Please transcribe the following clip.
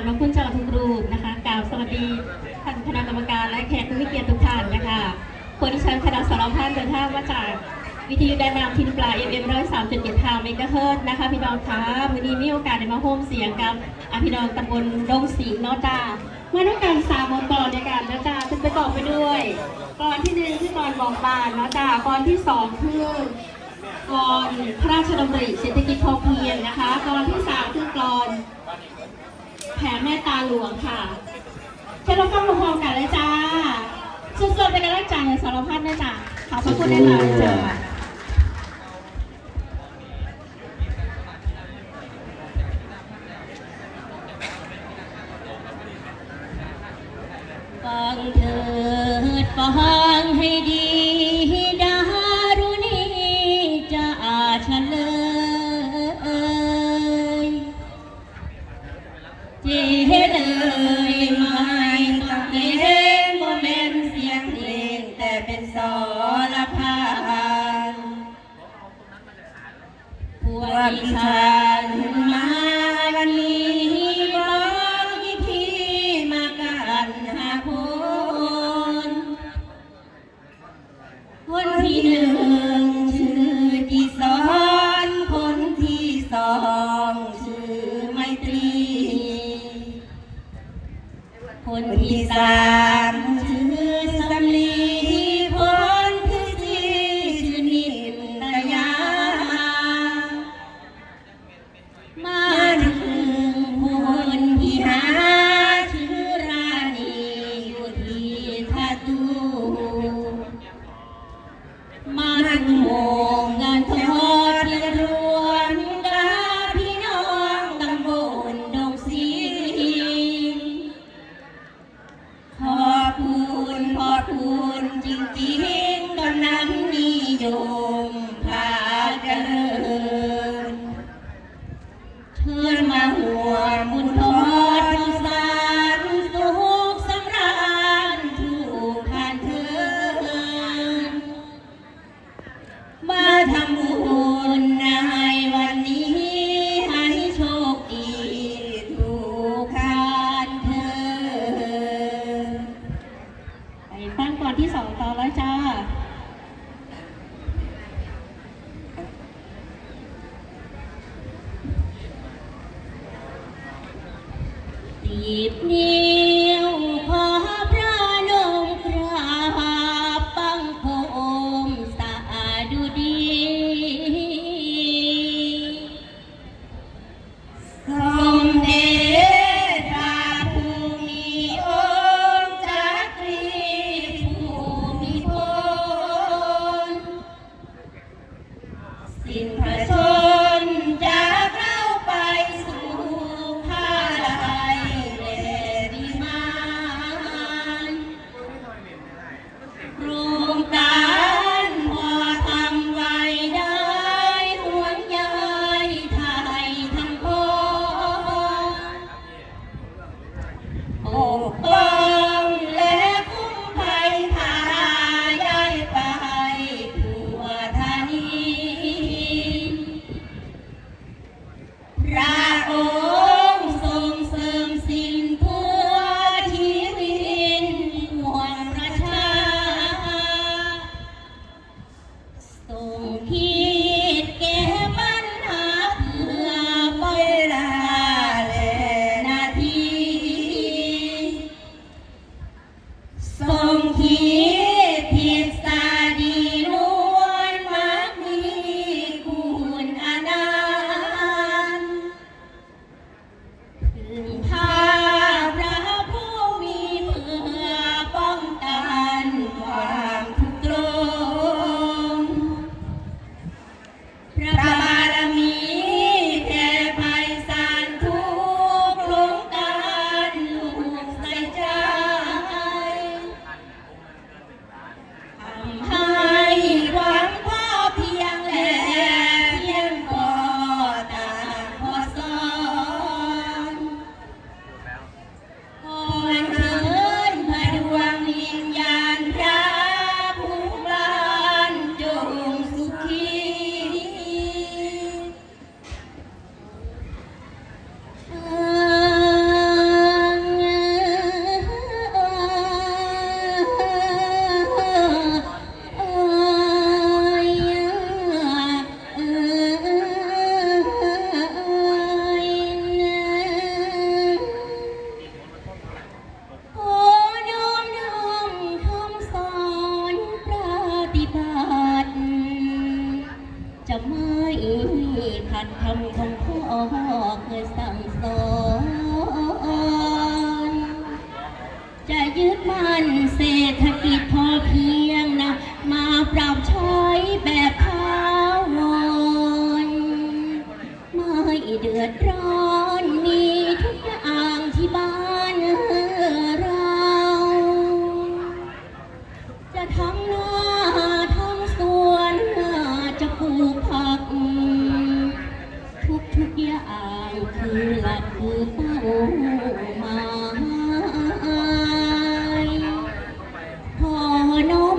บน้องคุณเจ้าทุกรูปนะคะกล่าวสวัสดีท่านคณะกรรมการและแขกผู้มีเกียรติทุกท่านนะคะคนที่ฉันคณะสารพันเดินทางมาจากวิทยุได้นำทินปลาย FM ร้อยสามจุดเจ็ดทางเมกะเฮิรตซ์นะคะพี่น้องคะวันนี้มีโอกาสได้มาโฮมเสียงกับอะพี่น้องตำบลดงสิงห์นอจ้าเมื่อต้องการสามบทกลอนในการนะจ้าซึ่งประกอบไปด้วยกลอนที่หนึ่งคือกลอนบอกบานนะจ้ากลอนที่สองคือกรอนพระราชดำริเศรษฐกิจพอเพียงนะคะกรอนที่สามคือกรอน แผ่เมตตาหลวงค่ะเชิญเราฟังพร้อมๆกันเลยจ้าสุดๆเป็นกำลังใจให้สารพัดด้วยจ้าขอบพระคุณได้หลายจ้า กดิฉันมาวันนี้บอกที่พี่มากันหาคนคนที่หนึ่งชื่อที่สอนคนที่สองชื่อไมตรี คนที่สาม มาทำบุญในวันนี้ให้โชคดีทุกทานเถิดไปฟังก่อนที่สองต่อแล้วจ้าตีบนิ้ คำของพ่อเคยสั่งสอนจะยึดมั่นเศรษ no